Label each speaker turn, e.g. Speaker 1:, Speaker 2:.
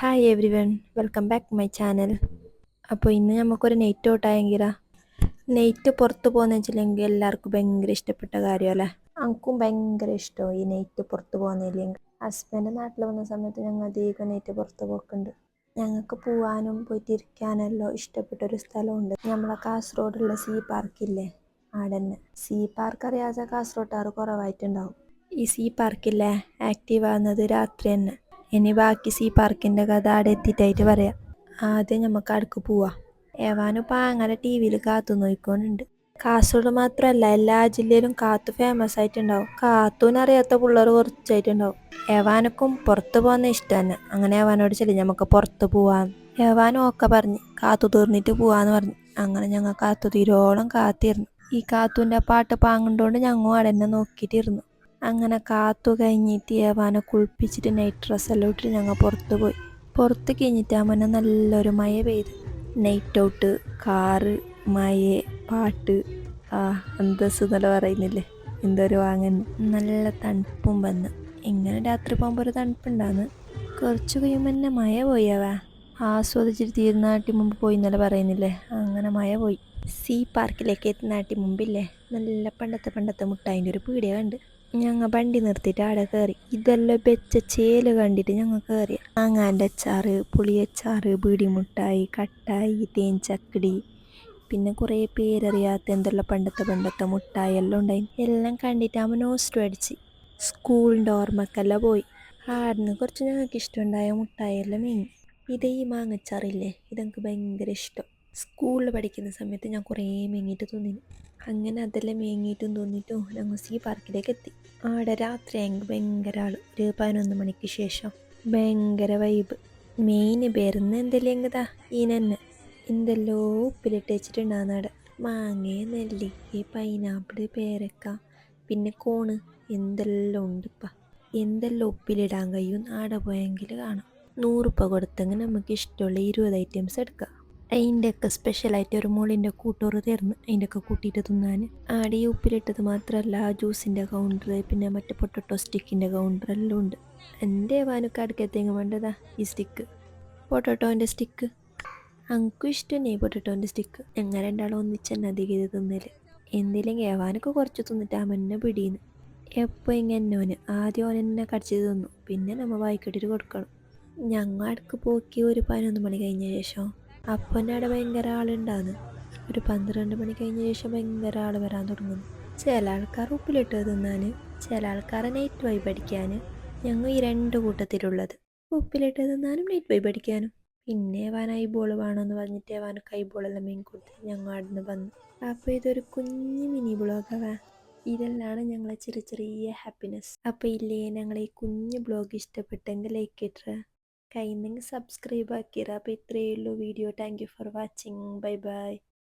Speaker 1: Hi everyone welcome back my channel അപ്പോൾ ഇന്ന് നമുക്കൊരു നെയ്റ്റ് ഔട്ടായെങ്കിലാ നെയ്റ്റ് പുറത്ത് പോകുന്ന വെച്ചില്ലെങ്കിൽ എല്ലാവർക്കും ഭയങ്കര ഇഷ്ടപ്പെട്ട കാര്യമല്ലേ എനിക്കും ഭയങ്കര ഇഷ്ടമാണ് ഈ നെയ്റ്റ് പുറത്ത് പോകുന്നില്ലെങ്കിൽ ഹസ്ബൻഡ് നാട്ടിൽ വന്ന സമയത്ത് ഞങ്ങൾ അധികം നെയ്റ്റ് പുറത്ത് പോക്കുണ്ട്. ഞങ്ങൾക്ക് പോവാനും പോയിട്ട് ഇരിക്കാനെല്ലാം ഇഷ്ടപ്പെട്ട ഒരു സ്ഥലമുണ്ട്. നമ്മളെ കാസർഗോഡുള്ള സീ പാർക്കില്ലേ ആടെ തന്നെ സീ പാർക്ക് അറിയാതെ കാസർഗോട്ടാറ് കുറവായിട്ടുണ്ടാവും. ഈ സീ പാർക്കില്ലേ ആക്റ്റീവ് ആകുന്നത് രാത്രി തന്നെ. ഇനി ബാക്കി സീ പാർക്കിന്റെ കഥ അവിടെ എത്തിയിട്ടായിട്ട് പറയാം. ആദ്യം നമുക്ക് അടുക്ക് പോവാം. ഏവാനും അങ്ങനെ ടി വിയിൽ കാത്തു നോക്കിക്കൊണ്ടുണ്ട്. കാസർഗോഡ് മാത്രമല്ല എല്ലാ ജില്ലയിലും കാത്തു ഫേമസ് ആയിട്ടുണ്ടാവും. കാത്തൂനറിയാത്ത പിള്ളേർ കുറച്ചായിട്ടുണ്ടാവും. ഏവാനക്കും പുറത്ത് പോകുന്ന ഇഷ്ടം തന്നെ അങ്ങനെ ഏവാനോട് ചെല്ലി നമുക്ക് പുറത്ത് പോവാന്ന് ഏവാനും ഒക്കെ പറഞ്ഞ് കാത്തു തീർന്നിട്ട് പോവാന്ന് പറഞ്ഞു. അങ്ങനെ ഞങ്ങൾ കാത്തു തീരോളം കാത്തിരുന്നു. ഈ കാത്തുവിന്റെ പാട്ട് പാങ്ങുണ്ടോണ്ട് ഞങ്ങൾ അവിടെ തന്നെ നോക്കിയിട്ടിരുന്നു. അങ്ങനെ കാത്തു കഴിഞ്ഞിട്ട് ഏവാനെ കുളിപ്പിച്ചിട്ട് നൈറ്റ് ഡ്രസ്സെല്ലാം ഇട്ടിട്ട് ഞങ്ങൾ പുറത്ത് പോയി. പുറത്ത് കഴിഞ്ഞിട്ട് കഴിഞ്ഞിട്ടാകുമ്പോൾ നല്ലൊരു മഴ പെയ്ത്. നൈറ്റ് ഔട്ട് കാറ് മഴ പാട്ട് ആ എന്താ എന്നല്ല പറയുന്നില്ലേ? എന്തൊരു വാങ്ങൻ നല്ല തണുപ്പും വന്ന്. ഇങ്ങനെ രാത്രി പോകുമ്പോൾ ഒരു തണുപ്പുണ്ടാന്ന്. കുറച്ച് കഴിയുമ്പോൾ തന്നെ മഴ പോയാവാ ആസ്വദിച്ചിട്ട് തീരുന്നാട്ടി മുമ്പ് പോയി എന്നല്ല പറയുന്നില്ലേ? അങ്ങനെ മഴ പോയി. സീ പാർക്കിലേക്ക് എത്തുന്നാട്ടി മുമ്പില്ലേ? നല്ല പണ്ടത്തെ പണ്ടത്തെ മുട്ടായിന്റെ ഒരു പീടിയ കണ്ട്. ഞങ്ങൾ വണ്ടി നിർത്തിയിട്ട് അവിടെ കയറി ഇതെല്ലാം വെച്ച ചേൽ കണ്ടിട്ട് ഞങ്ങൾ കയറി മാങ്ങാന്റെ അച്ചാറ് പുളിയച്ചാറ് പിടിമുട്ടായി കട്ടായി തേൻ ചക്കടി പിന്നെ കുറേ പേരറിയാത്ത എന്തെല്ലാം പണ്ടത്തെ പണ്ടത്തെ മുട്ടായി എല്ലാം ഉണ്ടായി. എല്ലാം കണ്ടിട്ട് അവൻ നോസ്റ്റ് അടിച്ച് സ്കൂളിന്റെ ഓർമ്മക്കെല്ലാം പോയി. ആടുന്ന് കുറച്ച് ഞങ്ങൾക്ക് ഇഷ്ടമുണ്ടായ മുട്ടായെല്ലാം മേങ്ങി ഇതേ ഈ മാങ്ങച്ചാറില്ലേ? ഇതെനിക്ക് ഭയങ്കര ഇഷ്ടം. സ്കൂളിൽ പഠിക്കുന്ന സമയത്ത് ഞാൻ കുറേ മേങ്ങിയിട്ട് തോന്നി അങ്ങനെ അതെല്ലാം മേങ്ങിയിട്ടും തോന്നിയിട്ടും ഞങ്ങൾ സീ പാർക്കിലേക്ക് എത്തി. ആടെ രാത്രി ഭയങ്കര ആൾ ഒരു പതിനൊന്ന് മണിക്ക് ശേഷം ഭയങ്കര വൈബ് മെയിൻ വരുന്ന എന്തെല്ലാം ഈനെന്നെ എന്തെല്ലോ ഉപ്പിലിട്ട് വെച്ചിട്ടുണ്ടാകുന്ന അവിടെ മാങ്ങ നെല്ലിക്ക പൈനാപ്പിൾ പേരക്ക പിന്നെ കോണ് എന്തെല്ലാം ഉണ്ടിപ്പ എന്തെല്ലാം ഉപ്പിലിടാൻ കഴിയും ആടെ പോയെങ്കിൽ കാണാം. നൂറുപ്പ കൊടുത്തെങ്കിൽ നമുക്ക് ഇഷ്ടമുള്ള ഇരുപത് ഐറ്റംസ് എടുക്കാം. അതിന്റെയൊക്കെ സ്പെഷ്യലായിട്ട് ഒരു മോളിന്റെ കൂട്ടോറ് തരുന്നു. അതിന്റെയൊക്കെ കൂട്ടിയിട്ട് തിന്നാൻ. ആടെ ഈ ഉപ്പിലിട്ടത് മാത്രമല്ല ആ ജ്യൂസിന്റെ കൗണ്ടർ പിന്നെ മറ്റേ പൊട്ടറ്റോ സ്റ്റിക്കിന്റെ കൗണ്ടർ എല്ലാം ഉണ്ട്. എന്റെ വാനുക്കാടുക്കത്തേങ്ങ് വേണ്ടതാ ഈ സ്റ്റിക്ക് പൊട്ടറ്റോന്റെ സ്റ്റിക്ക് അനക്കും ഇഷ്ടം പൊട്ടറ്റോന്റെ സ്റ്റിക്ക് ഞങ്ങൾ രണ്ടാളും ഒന്നിച്ച് തന്നെ അധികം ഇത് തിന്നൽ. എന്തില്ലെങ്കിൽ ഏവാനൊക്കെ കുറച്ച് തിന്നിട്ട് ആ മുന്നേ പിടിയുന്നു എപ്പോൾ ഇങ്ങനെ ഓന് ആദ്യം ഓൻ എന്നെ കടിച്ചു തിന്നു. പിന്നെ നമ്മൾ വായിക്കട്ടിട്ട് കൊടുക്കണം. ഞങ്ങൾ അടുക്ക് പോക്കി ഒരു പതിനൊന്ന് മണി കഴിഞ്ഞ ശേഷം അപ്പന്റെ അവിടെ ഭയങ്കര ആളുണ്ടാന്ന്. ഒരു പന്ത്രണ്ട് മണി കഴിഞ്ഞ ശേഷം ഭയങ്കര ആൾ വരാൻ തുടങ്ങുന്നു. ചില ആൾക്കാർ ഉപ്പിലിട്ട് തിന്നാൻ ചില ആൾക്കാരെ നൈറ്റ് വൈബ് അടിക്കാൻ ഞങ്ങൾ ഈ രണ്ട് കൂട്ടത്തിലുള്ളത്. ഉപ്പിലിട്ട് തിന്നാനും നൈറ്റ് വൈബ് അടിക്കാനും പിന്നെ വാൻ ഐബോൾ വേണമെന്ന് പറഞ്ഞിട്ട് വാൻ കൈബോളെല്ലാം മീൻ കൊടുത്ത് ഞങ്ങൾ അവിടുന്ന് വന്നു. അപ്പോൾ ഇതൊരു കുഞ്ഞു മിനി ബ്ലോഗാവാ ഇതെല്ലാം ഞങ്ങളെ ചെറിയ ചെറിയ ഹാപ്പിനെസ് അപ്പോൾ ഇല്ലേ ഞങ്ങളെ ഈ കുഞ്ഞു ബ്ലോഗ് ഇഷ്ടപ്പെട്ടെങ്കിൽ ലൈക്ക് ഇട്ടേ കയ്യിൽ നിന്ന് സബ്സ്ക്രൈബ് ആക്കിയിരാ അപ്പോൾ ഇത്രയേ ഉള്ളൂ. Video thank you for watching bye bye